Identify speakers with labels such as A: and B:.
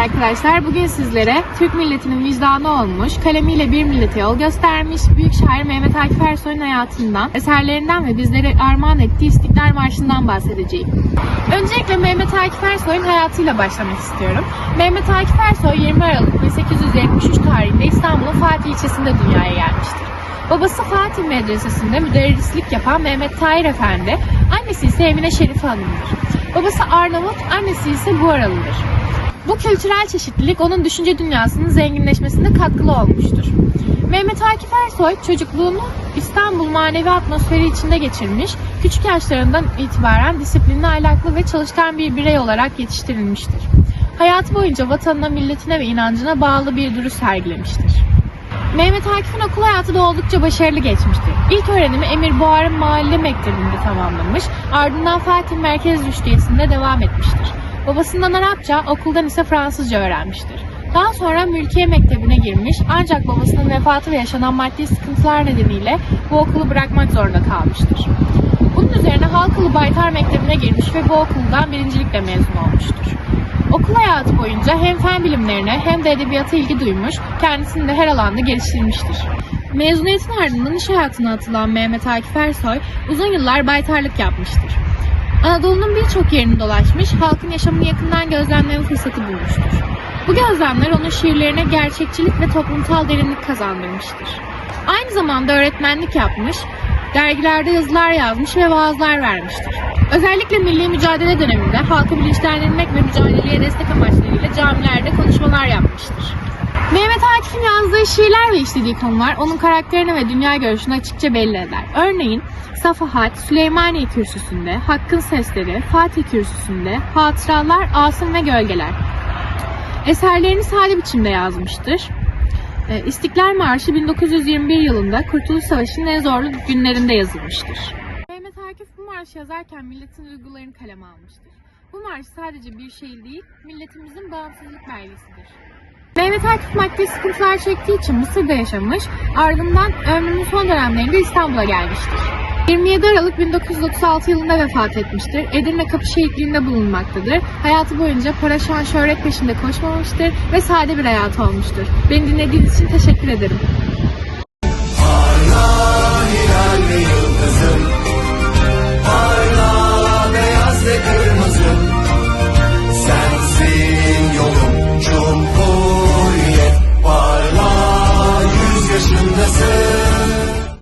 A: arkadaşlar. Bugün sizlere Türk milletinin vicdanı olmuş, kalemiyle bir millete yol göstermiş, büyük şair Mehmet Akif Ersoy'un hayatından, eserlerinden ve bizlere armağan ettiği İstiklal Marşı'ndan bahsedeceğim. Öncelikle Mehmet Akif Ersoy'un hayatıyla başlamak istiyorum. Mehmet Akif Ersoy 20 Aralık 1873 tarihinde İstanbul'un Fatih ilçesinde dünyaya gelmiştir. Babası Fatih Medresesi'nde müderrislik yapan Mehmet Tahir Efendi, annesi ise Emine Şerife Hanım'dır. Babası Arnavut, annesi ise Buharalı'dır. Bu kültürel çeşitlilik onun düşünce dünyasının zenginleşmesinde katkılı olmuştur. Mehmet Akif Ersoy çocukluğunu İstanbul manevi atmosferi içinde geçirmiş, küçük yaşlarından itibaren disiplinli, ahlaklı ve çalışkan bir birey olarak yetiştirilmiştir. Hayatı boyunca vatanına, milletine ve inancına bağlı bir duruş sergilemiştir. Mehmet Akif'in okul hayatı da oldukça başarılı geçmiştir. İlk öğrenimi Emir Boğar'ın mahalle mektebinde tamamlamış, ardından Fatih Merkez Rüştiyesi'nde devam etmiştir. Babasından Arapça, okuldan ise Fransızca öğrenmiştir. Daha sonra Mülkiye Mektebi'ne girmiş ancak babasının vefatı ve yaşanan maddi sıkıntılar nedeniyle bu okulu bırakmak zorunda kalmıştır. Bunun üzerine Halkalı Baytar Mektebi'ne girmiş ve bu okuldan birincilikle mezun olmuştur. Hayatı boyunca hem fen bilimlerine hem de edebiyata ilgi duymuş, kendisini de her alanda geliştirmiştir. Mezuniyetin ardından iş hayatına atılan Mehmet Akif Ersoy uzun yıllar baytarlık yapmıştır. Anadolu'nun birçok yerini dolaşmış, halkın yaşamını yakından gözlemleme fırsatı bulmuştur. Bu gözlemler onun şiirlerine gerçekçilik ve toplumsal derinlik kazandırmıştır. Aynı zamanda öğretmenlik yapmış, dergilerde yazılar yazmış ve vaazlar vermiştir. Özellikle milli mücadele döneminde halkı bilinçlendirmek ve mücadeleye destek amaçlarıyla camilerde konuşmalar yapmıştır. Mehmet Akif'in yazdığı şiirler ve işlediği konular onun karakterini ve dünya görüşünü açıkça belli eder. Örneğin Safahat, Süleymaniye Kürsüsü'nde, Hakkın Sesleri, Fatih Kürsüsü'nde, Hatıralar, Asım ve Gölgeler. Eserlerini sade biçimde yazmıştır. Ee, İstiklal Marşı 1921 yılında Kurtuluş Savaşı'nın en zorlu günlerinde yazılmıştır. Marşı yazarken milletin duygularını kaleme almıştır. Bu marş sadece bir şiir değil, milletimizin bağımsızlık belgesidir. Mehmet Akif maddi sıkıntılar çektiği için Mısır'da yaşamış, ardından ömrünün son dönemlerinde İstanbul'a gelmiştir. 27 Aralık 1936 yılında vefat etmiştir. Edirne Kapı Şehitliği'nde bulunmaktadır. Hayatı boyunca para şan şöhret peşinde koşmamıştır ve sade bir hayatı olmuştur. Beni dinlediğiniz için teşekkür ederim.